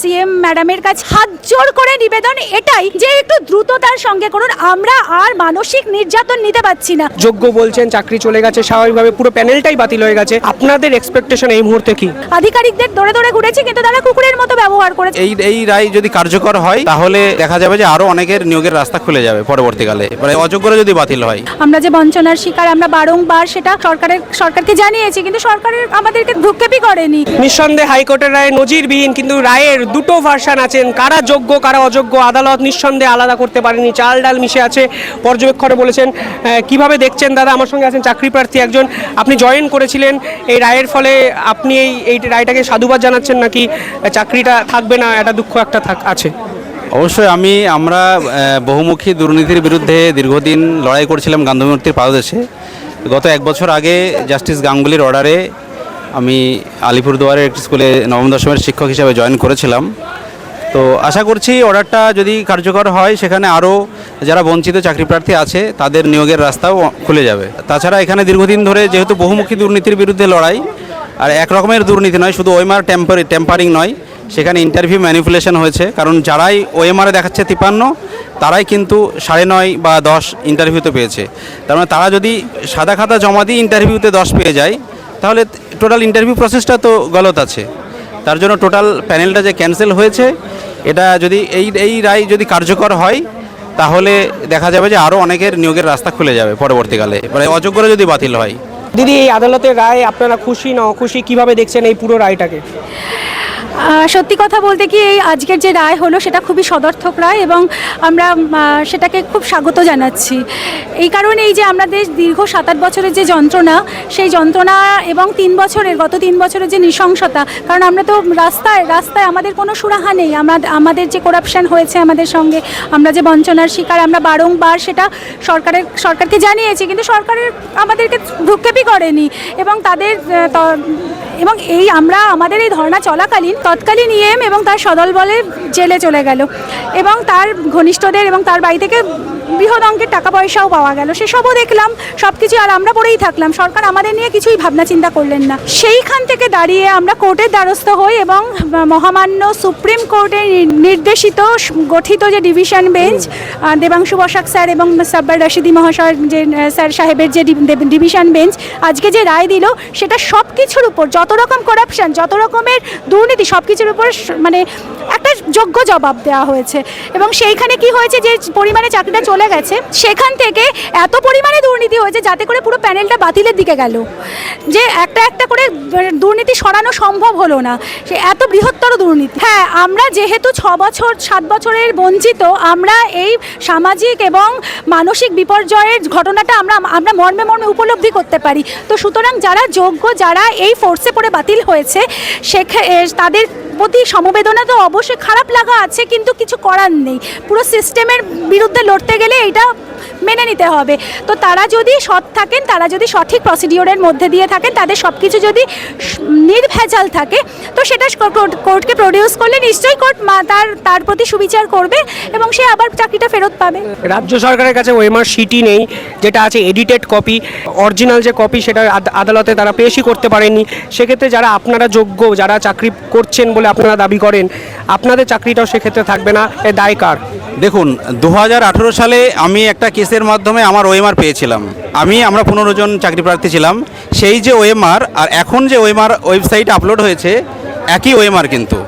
CM ম্যাডামের কাছে হাত জোর করে নিবেদন এটাই যে একটু দ্রুততার সঙ্গে করুন। আমরা আর মানসিক নির্যাতন নিতে পারছি না। যোগ্য বলছেন চাকরি চলে গেছে স্বাভাবিকভাবে পুরো প্যানেলটাই বাতিল হয়ে গেছে। আপনাদের এক্সপেকটেশন এই মুহূর্তে কি? আধিকারিকদের দৌড়ে দৌড়ে ঘুরেছি কিন্তু তারা কুকুরের মতো ব্যবহার করেছে। এই এই রায় যদি কার্যকর হয় তাহলে দেখা যাবে যে আরও অনেকের নিয়োগের রাস্তা খুলে যাবে পরবর্তীকালে। মানে অযোগ্যরা যদি বাতিল হয়। আমরা যে বঞ্চনার শিকার আমরা বারংবার সেটা সরকারের সরকারকে জানিয়েছি কিন্তু সরকারের আমাদেরকে ভ্রুক্ষেপই করেনি। নিঃসন্দেহে হাইকোর্টের রায় নজিরবিহীন কিন্তু রায়ের দুটো ভার্সান আছেন। কারা যোগ্য, কারা অযোগ্য, আদালত নিঃসন্দেহে আলাদা করতে পারেনি। চাল ডাল মিশে আছে পর্যবেক্ষণে বলেছেন। কীভাবে দেখছেন দাদা? আমার সঙ্গে আছেন চাকরি প্রার্থী একজন। আপনি জয়েন করেছিলেন। এই রায়ের ফলে আপনি এই এই রায়টাকে সাধুবাদ জানাচ্ছেন নাকি চাকরিটা থাকবে না? একটা দুঃখ একটা থাক, আছে। অবশ্যই আমি, আমরা বহুমুখী দুর্নীতির বিরুদ্ধে দীর্ঘদিন লড়াই করছিলাম গান্ধীমূর্তির পাদদেশে। গত এক বছর আগে জাস্টিস গাঙ্গুলির অর্ডারে আমি আলিপুরদুয়ারের একটি স্কুলে নবম দশমের শিক্ষক হিসেবে জয়েন করেছিলাম। তো আশা করছি অর্ডারটা যদি কার্যকর হয়, সেখানে আরও যারা বঞ্চিত চাকরি প্রার্থী আছে, তাদের নিয়োগের রাস্তাও খুলে যাবে। তাছাড়া এখানে দীর্ঘদিন ধরে যেহেতু বহুমুখী দুর্নীতির বিরুদ্ধে লড়াই, আর এক রকমের দুর্নীতি নয়, শুধু ওয়েমার টেম্পারি, টেম্পারিং নয়, সেখানে ইন্টারভিউ ম্যানিপুলেশন হয়েছে। কারণ যারাই ওএমআরে দেখাচ্ছে তিপান্ন, তারাই কিন্তু সাড়ে নয় বা দশ ইন্টারভিউতে পেয়েছে। তার মানে তারা যদি সাদা খাতা জমা দিয়ে ইন্টারভিউতে দশ পেয়ে যায়, তাহলে টোটাল ইন্টারভিউ প্রসেসটা তো গলত আছে। তার জন্য টোটাল প্যানেলটা যে ক্যান্সেল হয়েছে, এটা যদি এই এই রায় যদি কার্যকর হয়, তাহলে দেখা যাবে যে আরও অনেকের নিয়োগের রাস্তা খুলে যাবে পরবর্তীকালে। মানে অযোগ্য যদি বাতিল হয়। দিদি, এই আদালতের রায় আপনারা খুশি না অখুশি কীভাবে দেখছেন এই পুরো রায়টাকে? সত্যি কথা বলতে কি এই আজকের যে রায় হলো সেটা খুবই সদর্থক রায় এবং আমরা সেটাকে খুব স্বাগত জানাচ্ছি। এই কারণে এই যে আমাদের দীর্ঘ সাত আট বছরের যে যন্ত্রণা, সেই যন্ত্রণা এবং তিন বছরের, গত তিন বছরের যে নৃশংসতা, কারণ আমরা তো রাস্তায় রাস্তায় আমাদের কোনো সুরাহা নেই। আমরা, আমাদের যে করাপশন হয়েছে আমাদের সঙ্গে, আমরা যে বঞ্চনার শিকার, আমরা বারংবার সেটা সরকারের, সরকারকে জানিয়েছি, কিন্তু সরকারের আমাদেরকে ভ্রুক্ষেপই করেনি এবং তাদের এবং এই আমরা আমাদের এই ধর্ণা চলাকালীন, তৎকালীন ইএম এবং তার সদল বলে জেলে চলে গেল। এবং তার ঘনিষ্ঠদের এবং তার বাড়ি থেকে বৃহৎ অঙ্কের টাকা পয়সাও পাওয়া গেল। সেসবও দেখলাম সব কিছু আর আমরা পড়েই থাকলাম। সরকার আমাদের নিয়ে কিছুই ভাবনা চিন্তা করলেন না। সেইখান থেকে দাঁড়িয়ে আমরা কোর্টের দ্বারস্থ হই এবং মহামান্য সুপ্রিম কোর্টের নির্দেশিত গঠিত যে division bench Debangshu Basak sir এবং সাব্বার রশিদি মহাশয় যে স্যার সাহেবের যে ডিভিশন বেঞ্চ, আজকে যে রায় দিল, সেটা সব কিছুর উপর যত রকম করাপশন যত রকমের দুর্নীতি সব কিছুর উপর মানে একটা যোগ্য জবাব দেওয়া হয়েছে। এবং সেইখানে কি হয়েছে যে, পরিমাণে চাকরিটা চলে গেছে সেখান থেকে এত পরিমাণে দুর্নীতি হয়েছে যাতে করে পুরো প্যানেলটা বাতিলের দিকে গেল। যে একটা একটা করে দুর্নীতি সরানো সম্ভব হলো না। সে এত বৃহত্তর দুর্নীতি। হ্যাঁ আমরা যেহেতু ছ বছর সাত বছরের বঞ্চিত আমরা এই সামাজিক এবং মানসিক বিপর্যয়ের ঘটনাটা আমরা আমরা মর্মে মর্মে উপলব্ধি করতে পারি। তো সুতরাং যারা যোগ্য যারা এই ফোর্সে পড়ে বাতিল হয়েছে এ, তাদের প্রতি সমবেদনা তো অবশ্যই খারাপ লাগা আছে কিন্তু কিছু করার নেই। পুরো সিস্টেমের বিরুদ্ধে লড়তে গেলে এটা মেনে নিতে হবে। তো তারা যদি সৎ থাকেন, তারা যদি সঠিক প্রসিডিওরের মধ্যে দিয়ে থাকেন, তাদের সব কিছু যদি নির্ভেজাল থাকে, তো সেটা কোর্টকে প্রডিউস করলে নিশ্চয়ই কোর্ট তার তার প্রতি সুবিচার করবে এবং সে আবার চাকরিটা ফেরত পাবে। রাজ্য সরকারের কাছে ওএমআর সিটি নেই, যেটা আছে এডিটেড কপি অরিজিনাল যে কপি সেটা আদালতে তারা পেশই করতে পারেনি সেক্ষেত্রে যারা আপনারা যোগ্য, যারা চাকরি করছেন বলে আপনারা দাবি করেন, আপনাদের চাকরিটাও সেক্ষেত্রে থাকবে না। এ দায় কার? দেখুন দু হাজার আঠেরো সালে আমি একটা কেসের মাধ্যমে আমার ওএমআর পেয়েছিলাম। আমি, আমরা পনেরো জন চাকরি প্রার্থী ছিলাম। সেই যে ওএমআর আর এখন যে ওএমআর ওয়েবসাইট আপলোড হয়েছে, একই ওএমআর কিন্তু।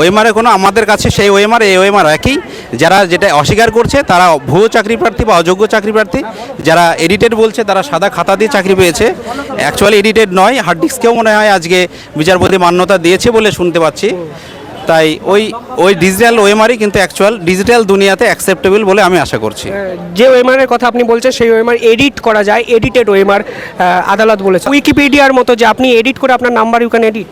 ওএমআরে কোনো আমাদের কাছে সেই ওএমআর এই ওএমআর একই। যারা যেটা অস্বীকার করছে, তারা ভুয়ো চাকরি প্রার্থী বা অযোগ্য চাকরি প্রার্থী। যারা এডিটেড বলছে, তারা সাদা খাতা দিয়ে চাকরি পেয়েছে। অ্যাকচুয়ালি এডিটেড নয়, হার্ড ডিস্কেও মনে হয় আজকে বিচারপতি মান্যতা দিয়েছে বলে শুনতে পাচ্ছি। তাই ওই ওই ডিজিটাল ওএমআরই কিন্তু অ্যাকচুয়াল ডিজিটাল দুনিয়াতে অ্যাকসেপ্টেবল বলে আমি আশা করছি। যে ওএমআর এর কথা আপনি বলছেন, সেই ওএমআর এডিট করা যায় এডিটেড ওএমআর আদালত বলেছে। উইকিপিডিয়ার মতো যে আপনি এডিট করে আপনার নাম্বার ইউ ক্যান এডিট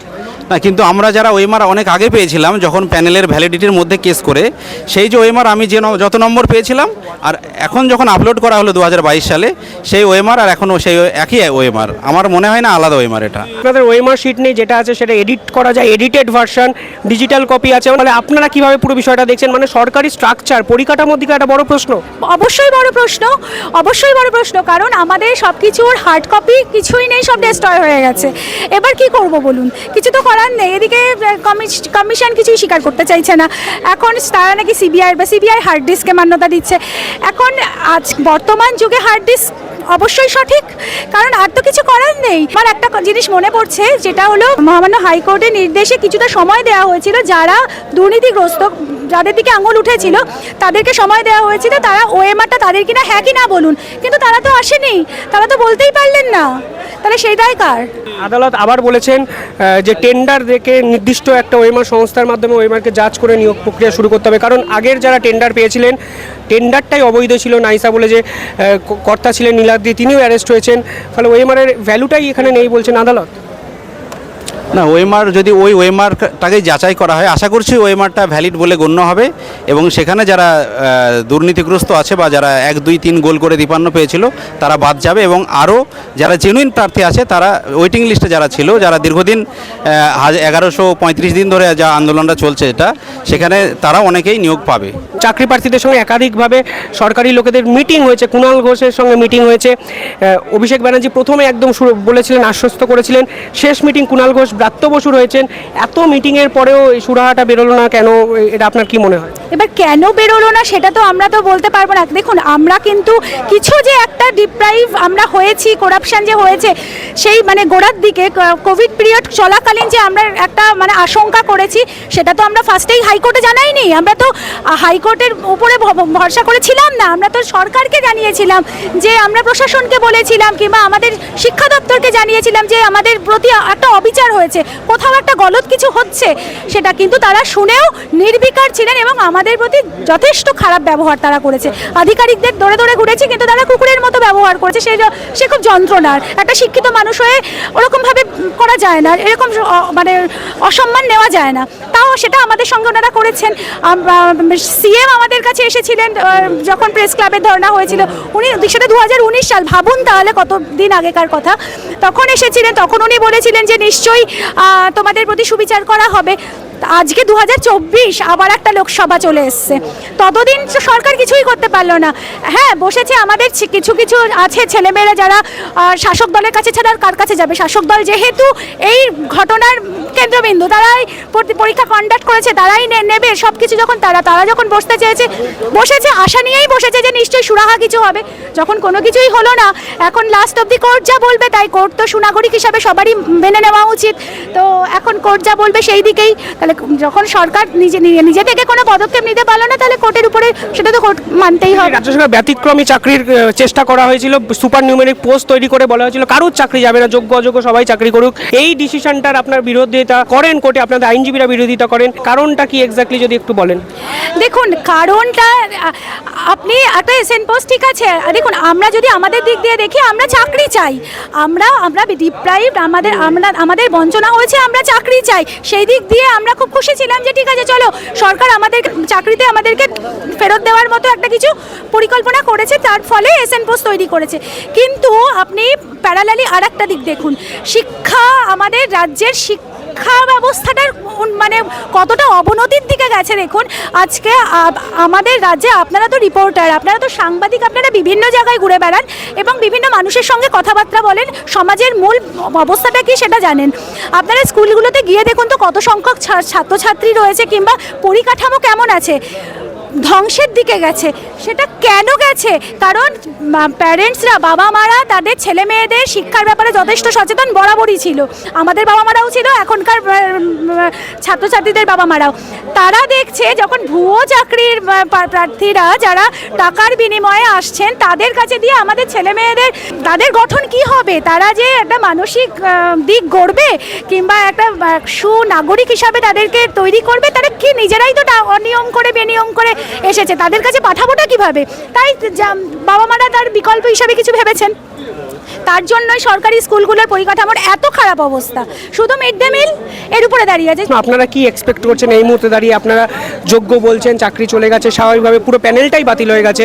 না কিন্তু আমরা যারা ওএমআর অনেক আগে পেয়েছিলাম যখন প্যানেলের ভ্যালিডিটির মধ্যে কেস করে সেই যে ওএমআর আমি যে ন- যত নম্বর পেয়েছিলাম আর এখন যখন আপলোড করা হলো দু হাজার বাইশ সালে সেই ওএমআর আর এখনও সেই একই ওএমআর আমার মনে হয় না আলাদা ওএমআর এটা। আপনাদের ওএমআর শিট নেই যেটা আছে সেটা এডিট করা যায় এডিটেড ভার্সন ডিজিটাল কপি আছে। তাহলে আপনারা কীভাবে পুরো বিষয়টা দেখছেন? মানে সরকারি স্ট্রাকচার পরিকাঠামোর দিকে একটা বড় প্রশ্ন। অবশ্যই বড় প্রশ্ন অবশ্যই বড় প্রশ্ন কারণ আমাদের সব কিছুর হার্ড কপি কিছুই নেই সব ডেস্ট্রয় হয়ে গেছে। এবার কি করব বলুন? কিছু তো করার নেই। এদিকে কমিশন কিছুই স্বীকার করতে চাইছে না। এখন তারা নাকি সিবিআই বা সিবিআই হার্ড ডিস্কে মান্যতা দিচ্ছে। এখন আজ, বর্তমান যুগে হার্ড ডিস্ক অবশ্যই সঠিক, কারণ আর তো কিছু করার নেই। আমার একটা জিনিস মনে পড়ছে, যেটা হলো মহামান্য হাইকোর্টের নির্দেশে কিছুটা সময় দেওয়া হয়েছিল। যারা দুর্নীতিগ্রস্ত, যাদের দিকে আঙুল উঠেছিল, তাদেরকে সময় দেওয়া হয়েছিল। তারা ওএমআরটা তাদের কিনা হ্যাঁ কি না বলুন। কিন্তু তারা তো আসেনি। তারা তো বলতেই পারলেন না। তাহলে সেই দায় কার? আদালত আবার বলেছেন যে টেন্ডার দেখে নির্দিষ্ট একটা ওয়েমার সংস্থার মাধ্যমে ওয়েমারকে যাচ করে নিয়োগ প্রক্রিয়া শুরু করতে হবে। কারণ আগের যারা টেন্ডার পেয়েছিলেন টেন্ডারটাই অবৈধ ছিল। নাইসা বলে যে কর্তা ছিলেন নীলাদ্রি, তিনিও অ্যারেস্ট হয়েছেন। ফলে ওয়েমারের ভ্যালুটাই এখানে নেই বলছেন আদালত। না ওয়েমার যদি ওই ওয়েমারটাকে যাচাই করা হয়, আশা করছি ওয়েমারটা ভ্যালিড বলে গণ্য হবে এবং সেখানে যারা দুর্নীতিগ্রস্ত আছে বা যারা এক, দুই, তিন গোল করে দীপান্ন পেয়েছিল, তারা বাদ যাবে এবং আরও যারা জেনুইন প্রার্থী আছে, তারা ওয়েটিং লিস্টে যারা ছিল, যারা দীর্ঘদিন এগারোশো পঁয়ত্রিশ দিন ধরে যা আন্দোলনটা চলছে এটা, সেখানে তারা অনেকেই নিয়োগ পাবে। চাকরি প্রার্থীদের সঙ্গে একাধিকভাবে সরকারি লোকেদের মিটিং হয়েছে কুণাল ঘোষের সঙ্গে মিটিং হয়েছে অভিষেক ব্যানার্জি প্রথমে একদম শুরু বলেছিলেন, আশ্বস্ত করেছিলেন, শেষ মিটিং কুণাল ঘোষ ব্রাত্য বসু রয়েছেন, এত মিটিংয়ের পরেও এই সুরাহাটা বেরোলো না কেন? এটা আপনার কি মনে হয়? এবার কেন বেরোলো না সেটা তো আমরা তো বলতে পারব না। দেখুন, আমরা কিন্তু কিছু যে একটা ডিপ্রাইভ আমরা হয়েছি করাপশন যে হয়েছে, সেই মানে গোড়ার দিকে কোভিড পিরিয়ড চলাকালীন যে আমরা একটা মানে আশঙ্কা করেছি, সেটা তো আমরা ফার্স্টেই হাইকোর্টে জানাইনি। আমরা তো হাইকোর্টের উপরে ভরসা করেছিলাম না। আমরা তো সরকারকে জানিয়েছিলাম যে আমরা প্রশাসনকে বলেছিলাম কিংবা আমাদের শিক্ষা দপ্তরকে জানিয়েছিলাম যে আমাদের প্রতি একটা অবিচার হয়েছে। কোথাও একটা গলত কিছু হচ্ছে, সেটা কিন্তু তারা শুনেও নির্বিকার ছিলেন এবং আমাদের প্রতি যথেষ্ট খারাপ ব্যবহার তারা করেছে। আধিকারিকদের দৌড়ে দৌড়ে ঘুরেছে, কিন্তু তারা কুকুরের মতো ব্যবহার করেছে, সে সে খুব যন্ত্রণার। একটা শিক্ষিত মানুষ হয়ে ওরকমভাবে করা যায় না, এরকম মানে অসম্মান নেওয়া যায় না। তাও সেটা আমাদের সঙ্গে ওনারা করেছেন। সিএম আমাদের কাছে এসেছিলেন যখন প্রেস ক্লাবের ধর্ণা হয়েছিল। উনি, সেটা দু হাজার উনিশ সাল, ভাবুন তাহলে কতদিন আগেকার কথা। তখন এসেছিলেন, তখন উনি বলেছিলেন যে নিশ্চয়ই তোমাদের প্রতি সুবিচার করা হবে। আজকে দু হাজার চব্বিশ আবার একটা লোকসভা চলে এসছে। ততদিন সরকার কিছুই করতে পারল না। হ্যাঁ বসেছে আমাদের কিছু কিছু আছে ছেলেমেয়েরা যারা শাসক দলের কাছে ছাড়া আর কার কাছে যাবে? শাসক দল যেহেতু এই ঘটনার কেন্দ্রবিন্দু, তারাই পরি- পরীক্ষা কন্ডাক্ট করেছে, তারাই নেবে সব কিছু যখন, তারা তারা যখন বসতে চেয়েছে, বসেছে, আশা নিয়েই বসেছে যে নিশ্চয়ই সুরাহা কিছু হবে। যখন কোনো কিছুই হলো না, এখন লাস্ট অব দি কোর্ট যা বলবে, তাই কোর্ট তো সুনাগরিক হিসাবে সবারই মেনে নেওয়া উচিত। তো এখন কোর্ট যা বলবে সেই দিকেই, তাহলে যখন সরকার নিজে- নিজে থেকে কোনো পদক্ষেপ নিতে পারল না, তাহলে কোর্টের উপরে সেটা তো মানতেই হবে। রাজ্য সরকার ব্যতিক্রমী চাকরির চেষ্টা করা হয়েছিল। সুপার নিউমেরিক পোস্ট তৈরি করে বলা হয়েছিল কারোর চাকরি যাবে না যোগ্য অযোগ্য সবাই চাকরি করুক। এই ডিসিশনটার আপনার বিরোধিতা করেন কোর্টে আপনাদের আইনজীবীরা বিরোধিতা করেন। কারণটা কি এক্স্যাক্টলি যদি একটু বলেন? দেখুন কারণটা আপনি একটা এসএন পোস্ট ঠিক আছে। দেখুন আমরা যদি আমাদের দিক দিয়ে দেখি আমরা চাকরি চাই। আমরা আমরা ডিপ্রাইভ আমাদের আমরা আমাদের বঞ্চনা হয়েছে আমরা চাকরি চাই। সেই দিক দিয়ে আমরা খুব খুশি ছিলাম যে ঠিক আছে চলো সরকার আমাদের চাকরিতে আমাদেরকে ফেরত দেওয়ার মতো একটা কিছু পরিকল্পনা করেছে, তার ফলে এসএন পোস্ট তৈরি করেছে। কিন্তু আপনি প্যারালালি আর একটা দিক দেখুন, শিক্ষা আমাদের রাজ্যের শিক্ষা শিক্ষা ব্যবস্থাটার মানে কতটা অবনতির দিকে গেছে দেখুন। আজকে আমাদের রাজ্যে আপনারা তো রিপোর্টার আপনারা তো সাংবাদিক, আপনারা বিভিন্ন জায়গায় ঘুরে বেড়ান এবং বিভিন্ন মানুষের সঙ্গে কথাবার্তা বলেন, সমাজের মূল অবস্থাটা কি সেটা জানেন। আপনারা স্কুলগুলোতে গিয়ে দেখুন তো কত সংখ্যক ছাত্রছাত্রী রয়েছে কিংবা পরিকাঠামো কেমন আছে। ধ্বংসের দিকে গেছে। সেটা কেন গেছে? কারণ প্যারেন্টসরা বাবা মারা তাদের ছেলে মেয়েদের শিক্ষার ব্যাপারে যথেষ্ট সচেতন বরাবরই ছিল। আমাদের বাবা মারাও ছিল, এখনকার ছাত্রছাত্রীদের বাবা মারাও তারা দেখছে, যখন ভুয়ো চাকরির প্রার্থীরা যারা টাকার বিনিময়ে আসছেন, তাদের কাছে দিয়ে আমাদের ছেলে মেয়েদের তাদের গঠন কি হবে? তারা যে একটা মানসিক দিক গড়বে, কিংবা একটা সুনাগরিক হিসাবে তাদেরকে তৈরি করবে, তারা কি নিজেরাই তো অনিয়ম করে, বেনিয়ম করে এসেছে। তাদের কাছে পাঠাবোটা কীভাবে? তাই বাবা মারা তার বিকল্প হিসাবে কিছু ভেবেছেন। তার জন্যই সরকারি স্কুলগুলোর পরিকাঠামোর এত খারাপ অবস্থা। শুধু মিড ডে মিল এর উপরে দাঁড়িয়ে আছে। আপনারা কি এক্সপেক্ট করছেন? এই মুহূর্তে দাঁড়িয়ে আপনারা যোগ্য বলছেন চাকরি চলে গেছে স্বাভাবিকভাবে পুরো প্যানেলটাই বাতিল হয়ে গেছে।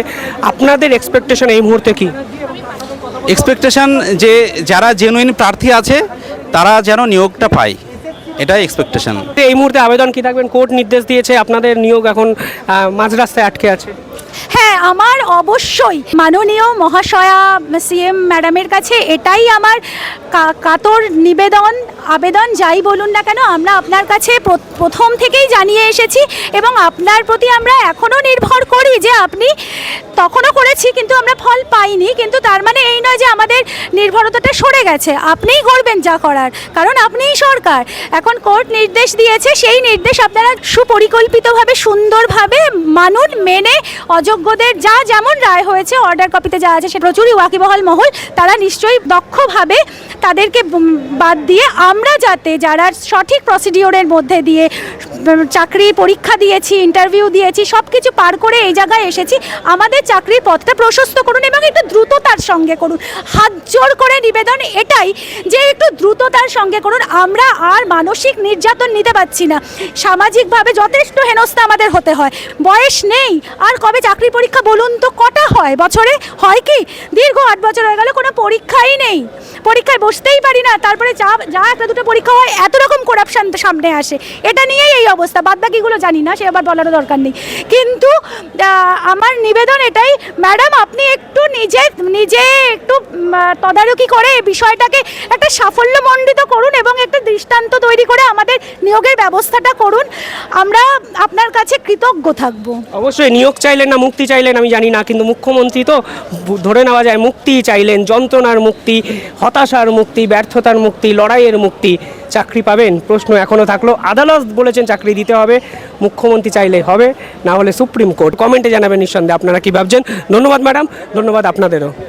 আপনাদের এক্সপেকটেশন এই মুহূর্তে কি? এক্সপেকটেশন যে যারা জেনুইন প্রার্থী আছে তারা যেন নিয়োগটা পায়। এটাই এক্সপেকটেশন এই মুহূর্তে আবেদন কি থাকবেন? কোর্ট নির্দেশ দিয়েছে আপনাদের নিয়োগ এখন মাঝ রাস্তায় আটকে আছে। হ্যাঁ আমার অবশ্যই মাননীয় মহাশয়া সিএম ম্যাডামের কাছে এটাই আমার কাতর নিবেদন, আবেদন, যাই বলুন না কেন, আমরা আপনার কাছে প্রথম থেকেই জানিয়ে এসেছি এবং আপনার প্রতি আমরা এখনও নির্ভর করি যে আপনি তখনও করেছি কিন্তু আমরা ফল পাইনি, কিন্তু তার মানে এই নয় যে আমাদের নির্ভরতাটা সরে গেছে। আপনিই করবেন যা করার, কারণ আপনিই সরকার। এখন কোর্ট নির্দেশ দিয়েছে, সেই নির্দেশ আপনারা সুপরিকল্পিতভাবে, সুন্দরভাবে মানুন, মেনে, অযোগ্যদের যা যেমন রায় হয়েছে অর্ডার কপিতে যা আছে, সে প্রচুরই ওয়াকিবহাল মহল, তারা নিশ্চয়ই দক্ষভাবে তাদেরকে বাদ দিয়ে আমরা যাতে যারা সঠিক প্রসিডিওরের মধ্যে দিয়ে চাকরি পরীক্ষা দিয়েছি ইন্টারভিউ দিয়েছি সব কিছু পার করে এই জায়গায় এসেছি, আমাদের চাকরির পথটা প্রশস্ত করুন এবং একটু দ্রুততার সঙ্গে করুন। হাত জোর করে নিবেদন এটাই যে একটু দ্রুততার সঙ্গে করুন, আমরা আর মানসিক নির্যাতন নিতে পারছি না। সামাজিকভাবে যথেষ্ট হেনস্থা আমাদের হতে হয়। বয়স নেই, আর কবে চাকরি পরীক্ষা বলুন তো, কটা হয় বছরে? হয় কি? দীর্ঘ আট বছর হয়ে গেল, কোনো পরীক্ষাই নেই। পরীক্ষায় বসতেই পারি না, তারপরে যা যা একটা দুটো পরীক্ষা হয়, এত রকম করাপশান সামনে আসে। এটা নিয়েই এই অবস্থা বাদ বাকিগুলো জানি না, সে আবার বলারও দরকার নেই। কিন্তু আমার নিবেদন এটাই, ম্যাডাম, আপনি একটু নিজে নিজে একটু তদারকি করে বিষয়টাকে একটা সাফল্যমণ্ডিত করুন এবং একটা দৃষ্টান্ত তৈরি করে আমাদের নিয়োগের ব্যবস্থাটা করুন। আমরা আপনার কাছে কৃতজ্ঞ থাকব। অবশ্যই, নিয়োগ চাইলেন না, মুক্তি চাইলেন আমি জানি না, কিন্তু মুখ্যমন্ত্রী তো ধরে নেওয়া যায় মুক্তি চাইলেন, যন্ত্রণার মুক্তি, হতাশার মুক্তি, ব্যর্থতার মুক্তি, লড়াইয়ের মুক্তি। চাকরি পাবেন? প্রশ্ন এখনও থাকল। আদালত বলেছেন চাকরি দিতে হবে, মুখ্যমন্ত্রী চাইলে হবে, না হলে সুপ্রিম কোর্ট। কমেন্টে জানাবেন নিঃসন্দেহে আপনারা কি ভাবছেন? ধন্যবাদ ম্যাডাম, ধন্যবাদ আপনাদেরও।